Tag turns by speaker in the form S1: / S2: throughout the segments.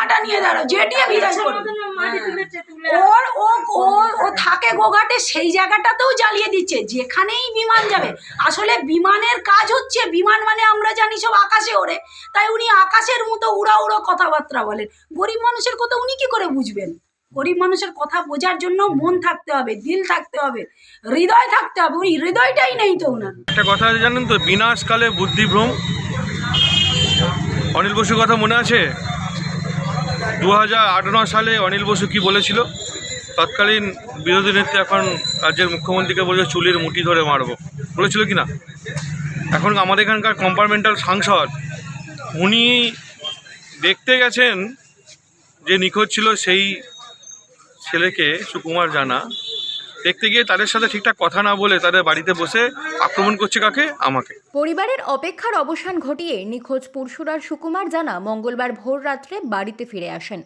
S1: ঝাঁটা নিয়ে দাঁড়াও জেটিয়ে বিদায় ওর ও ও ও থাকে গোঘাটে সেই জায়গাটাতেও জ্বালিয়ে দিচ্ছে যেখানেই বিমান যাবে। আসলে বিমানের কাজ হচ্ছে বিমান মানে আমরা জানি সব আকাশে ওড়ে তাই উনি আকাশের মতো উড়া উড়ো কথাবার্তা বলেন। গরিব মানুষের কথা উনি কি করে বুঝবেন? গরিব মানুষের কথা বোঝার জন্য মন থাকতে হবে দিল থাকতে হবে হৃদয় থাকতে হবে ওই হৃদয়টাই নেই তো ওনার।
S2: একটা কথা জানেন তো বিনাশকালে বুদ্ধিভ্রম। অনিল বসুর কথা মনে আছে? দু সালে অনিল বসু কি বলেছিল? তৎকালীন বিরোধী নেত্রী এখন রাজ্যের মুখ্যমন্ত্রীকে বলেছে, চুলির মুটি ধরে মারব। বলেছিল কি না? এখন আমাদের এখানকার কম্পার্টমেন্টাল সাংসদ, উনি দেখতে গেছেন যে নিখোঁজ ছিল সেই ছেলেকে, সুকুমার জানা দেখতে গিয়ে তাদের সাথে ঠিকঠাক কথা না বলে তাদের বাড়িতে বসে আক্রমণ করছে কাকে? আমাকে।
S3: পরিবারের অপেক্ষার অবসান ঘটিয়ে নিখোঁজ পরশুরার সুকুমার জানা মঙ্গলবার ভোর রাত্রে বাড়িতে ফিরে আসেন।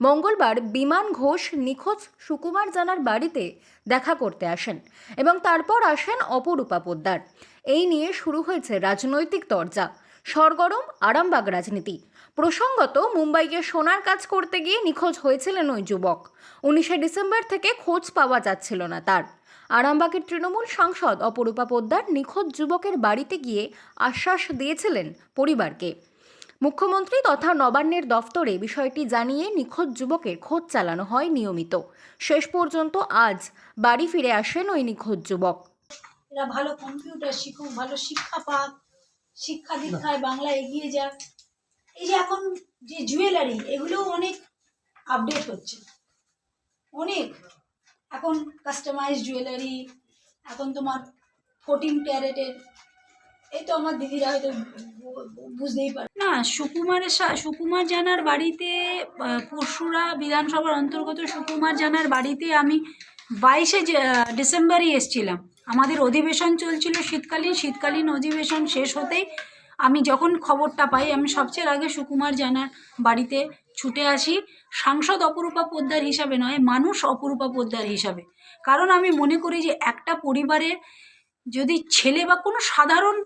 S3: মঙ্গলবার বিমান ঘোষ নিখোঁজ সুকুমার জানার বাড়িতে দেখা করতে আসেন এবং তারপর আসেন অপরূপা পোদ্দার। এই নিয়ে শুরু হয়েছে রাজনৈতিক তরজা, সরগরম আরামবাগ রাজনীতি। প্রসঙ্গত মুম্বাইয়ে সোনার কাজ করতে গিয়ে নিখোঁজ হয়েছিলেন ওই যুবক। উনিশে ডিসেম্বর থেকে খোঁজ পাওয়া যাচ্ছিল না তার। আরামবাগের তৃণমূল সাংসদ অপরূপা পোদ্দার নিখোঁজ যুবকের বাড়িতে গিয়ে আশ্বাস দিয়েছিলেন পরিবারকে। মুখ্যমন্ত্রী তথা নবান্নের দফতরে বিষয়টি জানিয়ে নিখোঁজ যুবকের খোঁজ চালানো হয় নিয়মিত। শেষ পর্যন্ত আজ বাড়ি ফিরে আসেন ওই নিখোঁজ যুবক।
S1: এরা ভালো কম্পিউটার শিখুক, ভালো শিক্ষা পাক, শিক্ষা দীক্ষায় বাংলা এগিয়ে যাক। এই যে এখন যে জুয়েলারি এগুলো অনেক আপডেট হচ্ছে। অনেক। এখন কাস্টমাইজ জুয়েলারি এখন তোমার ফোরটিন ক্যারেটের এই তো আমার দিদিরা হয়তো বুঝতেই পারে। না সুকুমারের সুকুমার জানার বাড়িতে পরশুরা বিধানসভার অন্তর্গত সুকুমার জানার বাড়িতে আমি বাইশে ডিসেম্বরই এসছিলাম। আমাদের অধিবেশন চলছিল শীতকালীন শীতকালীন অধিবেশন শেষ হতেই আমি যখন খবরটা পাই, আমি সবচেয়ে আগে সুকুমার জানার বাড়িতে ছুটে আসি। সাংসদ অপরূপা পোদ্দার হিসাবে নয়, মানুষ অপরূপা পোদ্দার হিসাবে। কারণ আমি মনে করি যে, একটা পরিবারের যদি ছেলে বা কোনো সাধারণ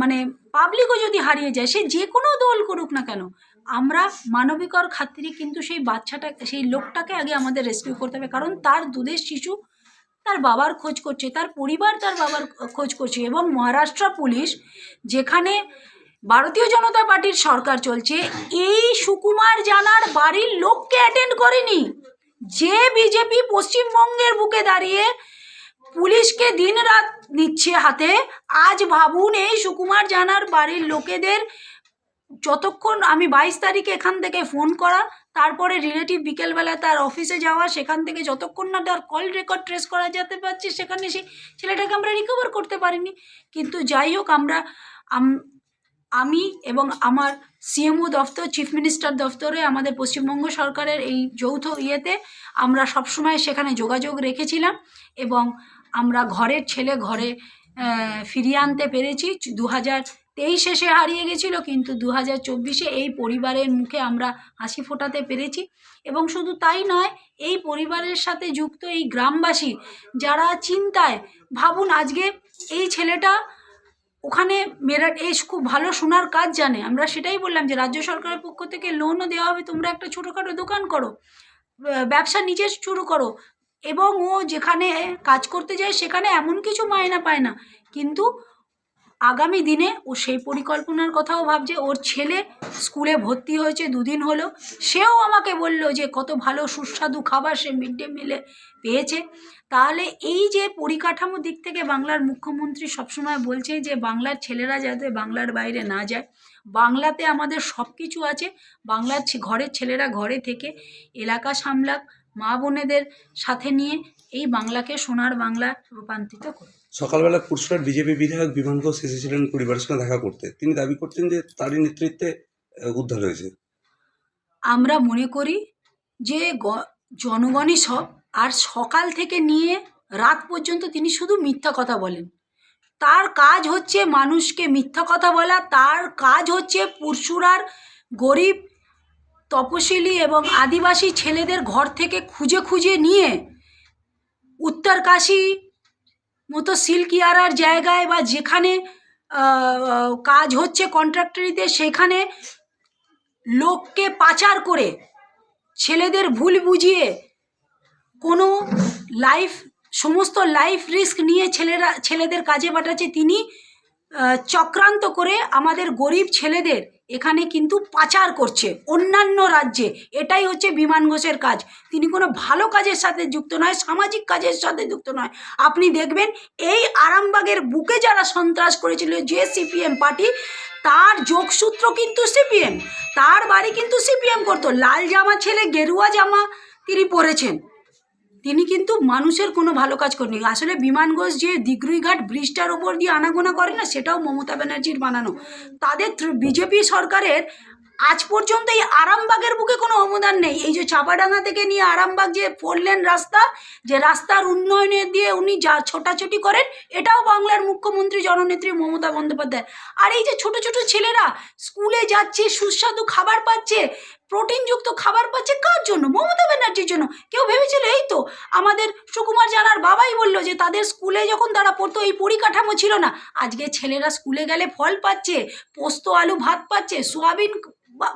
S1: মানে পাবলিকও যদি হারিয়ে যায়, সে যে কোনো দল করুক না কেন, আমরা মানবিকর খাতিরে কিন্তু সেই বাচ্চাটা সেই লোকটাকে আগে আমাদের রেস্কিউ করতে হবে। কারণ তার দুধের শিশু তার বাবার খোঁজ করছে, তার পরিবার তার বাবার খোঁজ করছে এবং মহারাষ্ট্র পুলিশ যেখানে ভারতীয় জনতা পার্টির সরকার চলছে, এই সুকুমার জানার বাড়ির লোককে অ্যাটেন্ড করেনি। যে বিজেপি পশ্চিমবঙ্গের বুকে দাঁড়িয়ে পুলিশকে দিন রাত নিচ্ছে হাতে, আজ ভাবুন এই সুকুমার জানার বাড়ির লোকেদের যতক্ষণ আমি বাইশ তারিখে এখান থেকে ফোন করা তারপরে রিলেটিভ বিকেলবেলা তার অফিসে যাওয়া, সেখান থেকে যতক্ষণ না তার কল রেকর্ড ট্রেস করা যেতে পারছে, সেখানে সেই ছেলেটাকে আমরা রিকভার করতে পারিনি। কিন্তু যাই হোক, আমরা, আমি এবং আমার সিএমও দফতর চিফ মিনিস্টার দফতরে, আমাদের পশ্চিমবঙ্গ সরকারের এই যৌথ ইয়েতে আমরা সবসময় সেখানে যোগাযোগ রেখেছিলাম এবং আমরা ঘরের ছেলে ঘরে ফিরিয়ে আনতে পেরেছি। দু হাজার তেইশে সে হারিয়ে গেছিল, কিন্তু দু হাজার চব্বিশে এই পরিবারের মুখে আমরা হাসি ফোটাতে পেরেছি। এবং শুধু তাই নয়, এই পরিবারের সাথে যুক্ত এই গ্রামবাসী যারা চিন্তায়, ভাবুন আজকে এই ছেলেটা ওখানে মেরাট এস খুব ভালো শোনার কাজ জানে। আমরা সেটাই বললাম যে, রাজ্য সরকারের পক্ষ থেকে লোনও দেওয়া হবে, তোমরা একটা ছোটোখাটো দোকান করো ব্যবসা নিজে শুরু করো। এবং ও যেখানে কাজ করতে যায়, সেখানে এমন কিছু মায়না পায় না। কিন্তু আগামী দিনে ও সেই পরিকল্পনার কথাও ভাবছে। ওর ছেলে স্কুলে ভর্তি হয়েছে, দুদিন হলো। সেও আমাকে বলল যে, কত ভালো সুস্বাদু খাবার সে মিড ডে মিলে পেয়েছে। তাহলে এই যে পরিকাঠামো দিক থেকে বাংলার মুখ্যমন্ত্রী সবসময় বলছে যে, বাংলার ছেলেরা যাতে বাংলার বাইরে না যায়, বাংলাতে আমাদের সব কিছু আছে। বাংলার ঘরের ছেলেরা ঘরে থেকে এলাকা সামলাক, মা বোনেদের সাথে নিয়ে এই বাংলাকে সোনার বাংলা রূপান্তরিত করে
S4: সকালবেলা পুরসুরার বিজেপি বিধায়ক বিমান ঘোষ এসেছিলেন পরিবারের সঙ্গে দেখা করতে। তিনি দাবি করছেন যে তারই নেতৃত্বে উদ্ধার হয়েছে।
S1: আমরা মনে করি যে জনগণই সব, আর সকাল থেকে নিয়ে রাত পর্যন্ত তিনি শুধু মিথ্যা কথা বলেন। তার কাজ হচ্ছে মানুষকে মিথ্যা কথা বলা, তার কাজ হচ্ছে পুরসুরার গরিব, তপশিলি এবং আদিবাসী ছেলেদের ঘর থেকে খুঁজে খুঁজে নিয়ে উত্তরকাশী মতো সিল্কিয়ারার জায়গায় বা যেখানে কাজ হচ্ছে কন্ট্রাক্টরিতে, সেখানে লোককে পাচার করে ছেলেদের ভুল বুঝিয়ে কোনো লাইফ, সমস্ত লাইফ রিস্ক নিয়ে ছেলেরা, ছেলেদের কাজে পাঠাচ্ছে, তিনি চক্রান্ত করে আমাদের গরিব ছেলেদের এখানে কিন্তু পাচার করছে অন্যান্য রাজ্যে। এটাই হচ্ছে বিমান ঘোষের কাজ। তিনি কোনো ভালো কাজের সাথে যুক্ত নয়, সামাজিক কাজের সাথে যুক্ত নয়। আপনি দেখবেন এই আরামবাগের বুকে যারা সন্ত্রাস করেছিল যে সিপিএম পার্টি, তার যোগসূত্র কিন্তু সিপিএম। তার বাড়ি কিন্তু সিপিএম করতো। লাল জামা ছেলে গেরুয়া জামা তিনি পরেছেন। তিনি কিন্তু মানুষের কোনো ভালো কাজ করেনি আসলে বিমান ঘোষ যে দিগরুইঘাট ব্রিজটার ওপর দিয়ে আনাগোনা করে না, সেটাও মমতা ব্যানার্জির বানানো। তাদের বিজেপি সরকারের আজ পর্যন্ত এই আরামবাগের বুকে কোনো অবদান নেই। এই যে চাপাডাঙ্গা থেকে নিয়ে আরামবাগ যে ফোর লেন রাস্তা, যে রাস্তার উন্নয়নে দিয়ে উনি যা ছোটাছুটি করেন, এটাও বাংলার মুখ্যমন্ত্রী, জননেত্রী মমতা বন্দ্যোপাধ্যায়। আর এই যে ছোট ছোট ছেলেরা স্কুলে যাচ্ছে, সুস্বাদু খাবার পাচ্ছে প্রোটিনযুক্ত খাবার পাচ্ছে কার জন্য? মমতা ব্যানার্জির জন্য। কেউ ভেবেছিল, এই তো, আমাদের সুকুমার জানার বাবাই বলল যে, তাদের স্কুলে যখন তারা পড়তো, এই পরিকাঠামো ছিল না। আজকে ছেলেরা স্কুলে গেলে ফল পাচ্ছে, পোস্ত, আলু, ভাত পাচ্ছে, সোয়াবিন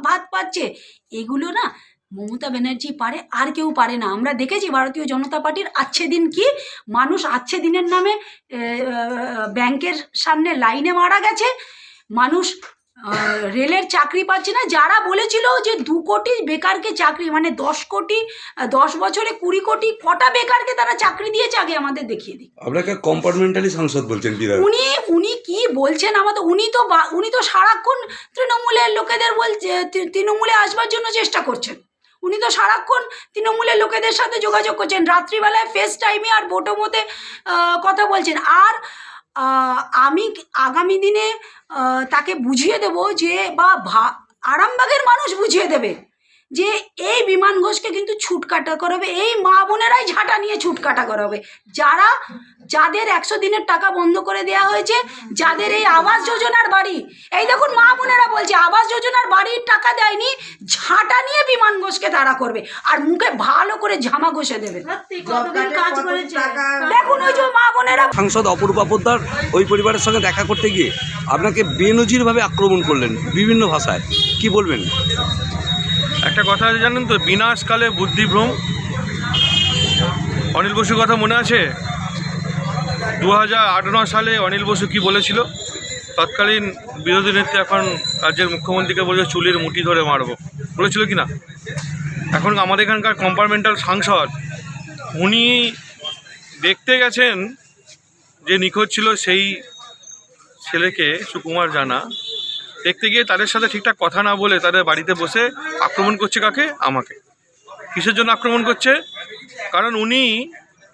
S1: ভাত পাচ্ছে। এগুলো না মমতা ব্যানার্জি পারে, আর কেউ পারে না। আমরা দেখেছি ভারতীয় জনতা পার্টির আচ্ছে দিন কি? মানুষ আচ্ছে দিনের নামে ব্যাংকের সামনে লাইনে মারা গেছে। মানুষ রেলের চাকরি পাচ্ছে না। যারা বলেছিল যে দু কোটি বেকারকে চাকরি মানে দশ কোটি দশ বছরে কুড়ি কোটি কটা বেকারকে তারা চাকরি দিয়েছে আগে আমাদের দেখিয়ে দিই
S4: আপনাকে কম্পার্টমেন্টালি সাংসদ বলছেন
S1: উনি উনি কি বলছেন আমাদের? উনি তো উনি তো সারাক্ষণ তৃণমূলের লোকেদের বলছে তৃণমূলে আসবার জন্য চেষ্টা করছেন। উনি তো সারাক্ষণ তৃণমূলের লোকেদের সাথে যোগাযোগ করছেন। রাত্রিবেলায় ফেস টাইমে আর বোটোমোতে কথা বলছেন। আর আমি আগামী দিনে তাকে বুঝিয়ে দেব যে বা আরামবাগের মানুষ বুঝিয়ে দেবে। যে এই বিমান ঘোষকে কিন্তু ছুটকাটা করাবে এই মা বোনেরাই ঝাঁটা নিয়ে ছুটকাটা করাবে। যারা যাদের একশো দিনের টাকা বন্ধ করে দেওয়া হয়েছে যাদের এই আবাস যোজনার বাড়ি এই দেখুন মা বোনেরা বলছে আবাস যোজনার বাড়ির টাকা দেয়নি ঝাঁটা নিয়ে বিমান ঘোষকে তারা করবে আর মুখে ভালো করে ঝামা ঘষে দেবে। দেখুন ওই যে মা বোনেরা
S4: সাংসদ অপরূপা পোদ্দার ওই পরিবারের সঙ্গে দেখা করতে গিয়ে আপনাকে বেনজিরভাবে আক্রমণ করলেন বিভিন্ন ভাষায়। কি বলবেন?
S2: একটা কথা আছে জানেন তো, বিনাশকালে বুদ্ধিভ্রম। অনিল বসুর কথা মনে আছে? দু সালে অনিল বসু কি বলেছিল? তৎকালীন বিরোধী নেত্রী এখন রাজ্যের মুখ্যমন্ত্রীকে বলেছে, চুলের মুঠি ধরে মারবো। বলেছিল কি না? এখন আমাদের এখানকার কম্পার্টমেন্টাল সাংসদ, উনি দেখতে গেছেন যে নিখোঁজ ছিল সেই ছেলেকে, সুকুমার জানা দেখতে গিয়ে তাদের সাথে ঠিকঠাক কথা না বলে তাদের বাড়িতে বসে আক্রমণ করছে কাকে? আমাকে। কিসের জন্য আক্রমণ করছে? কারণ উনি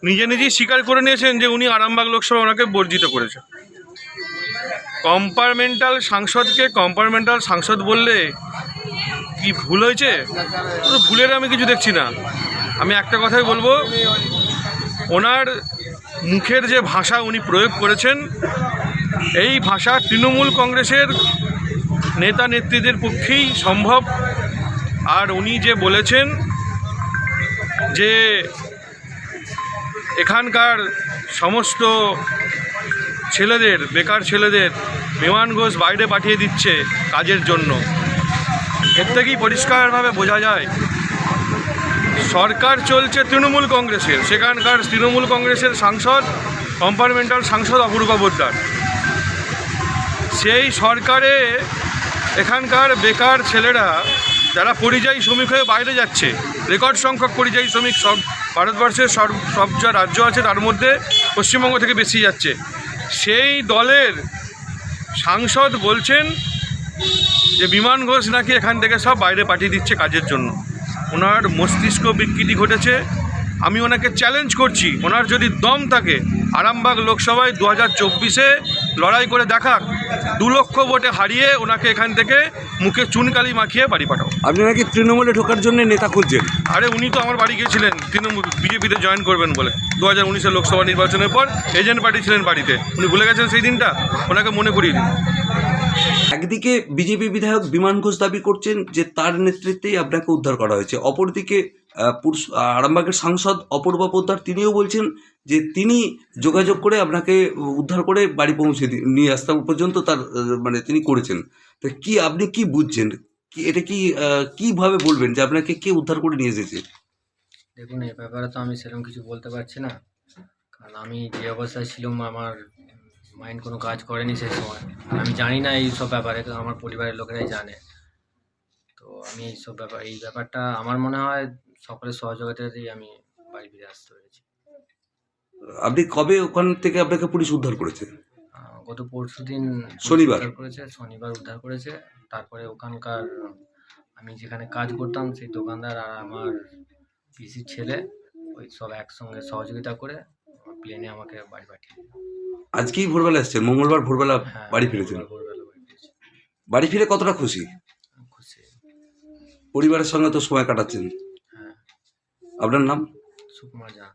S2: নিজে নিজেই স্বীকার করে নিয়েছেন যে উনি আরামবাগ লোকসভা ওনাকে বর্জিত করেছে। কম্পার্টমেন্টাল সাংসদকে কম্পার্টমেন্টাল সাংসদ বললে কি ভুল হয়েছে? ভুলের আমি কিছু দেখছি না। আমি একটা কথাই বলব, ওনার মুখের যে ভাষা উনি প্রয়োগ করেছেন, এই ভাষা তৃণমূল কংগ্রেসের নেতা নেত্রীদের পক্ষেই সম্ভব। আর উনি যে বলেছেন যে এখানকার সমস্ত ছেলেদের, বেকার ছেলেদের বিমান ঘোষ বাইরে পাঠিয়ে দিচ্ছে কাজের জন্য। এর থেকেই পরিষ্কারভাবে বোঝা যায়, সরকার চলছে তৃণমূল কংগ্রেসের। সেখানকার তৃণমূল কংগ্রেসের সাংসদ, কম্পার্টমেন্টাল সাংসদ অপূর্বা পোদ্দার। সেই সরকারে এখানকার বেকার ছেলেরা, যারা পরিযায়ী শ্রমিক হয়ে বাইরে যাচ্ছে, রেকর্ড সংখ্যক পরিযায়ী শ্রমিক সব ভারতবর্ষের সব সব যা রাজ্য আছে তার মধ্যে পশ্চিমবঙ্গ থেকে বেশি যাচ্ছে। সেই দলের সাংসদ বলছেন যে বিমান ঘোষ নাকি এখান থেকে সব বাইরে পাঠিয়ে দিচ্ছে কাজের জন্য। ওনার মস্তিষ্ক বিকৃতি ঘটেছে। আমি ওনাকে চ্যালেঞ্জ করছি। ওনার যদি দম থাকে আরামবাগ লোকসভায় দু হাজার চব্বিশে লড়াই করে দেখাক। দু লক্ষ ভোটে হারিয়ে ওনাকে এখান থেকে মুখে চুনকালি মাখিয়ে বাড়ি পাঠাও।
S4: আপনি নাকি তৃণমূলে ঢোকার জন্য নেতা খুঁজছেন?
S2: আরে উনি তো আমার বাড়ি গিয়েছিলেন তৃণমূল বিজেপিতে জয়েন করবেন বলে। দু হাজার উনিশের লোকসভা নির্বাচনের পর এজেন্ট পার্টি ছিলেন বাড়িতে। উনি ভুলে গেছেন সেই দিনটা? ওনাকে মনে করিয়ে দিন।
S4: একদিকে বিজেপি বিধায়ক বিমান ঘোষ দাবি করছেন যে তার নেতৃত্বেই আপনাকে উদ্ধার করা হয়েছে অপরদিকে আরামবাগের সাংসদ অপূর্ব পোদ্দার তিনিও বলছেন যে তিনি যোগাযোগ করে আপনাকে উদ্ধার করে বাড়ি পৌঁছে নিয়ে আসতে পর্যন্ত তার মানে তিনি করেছেন। তো কি আপনি কি বুঝছেন? কি, এটা কি কীভাবে বলবেন যে আপনাকে কে উদ্ধার করে নিয়ে এসেছে?
S5: দেখুন এই ব্যাপারে তো আমি সেরকম কিছু বলতে পারছি না। কারণ আমি যে অবস্থায় ছিলাম, আমার মাইন্ড কোনো কাজ করেনি সেই সময়। আমি জানি না এই সব ব্যাপারে আমার পরিবারের লোকেরাই জানে। তো আমি এই সব ব্যাপার এই ব্যাপারটা আমার মনে হয় সকলের সহযোগিতাতেই আমি বাড়ি ফিরে আসতে পেরেছি।
S4: আপনি কবে ওখান থেকে আপনাকে পুলিশ উদ্ধার করেছে?
S5: গত পরশু দিন
S4: শনিবার?
S5: করেছে শনিবার উদ্ধার করেছে। তারপরে ওখানকার আমি যেখানে কাজ করতাম সেই দোকানদার আর আমার পিসির ছেলে ওই সব একসঙ্গে সহযোগিতা করে প্লেনে আমাকে বাড়ি পাঠিয়ে দিল।
S4: আজকেই ভোরবেলা এসছেন মঙ্গলবার ভোরবেলা
S5: হ্যাঁ
S4: বাড়ি ফিরেছেন।
S5: বাড়ি ফিরেছি।
S4: বাড়ি ফিরে কতটা খুশি?
S5: খুশি।
S4: পরিবারের সঙ্গে তো সময় কাটাচ্ছেন।
S5: হ্যাঁ
S4: আপনার নাম?
S5: সুকুমার জানা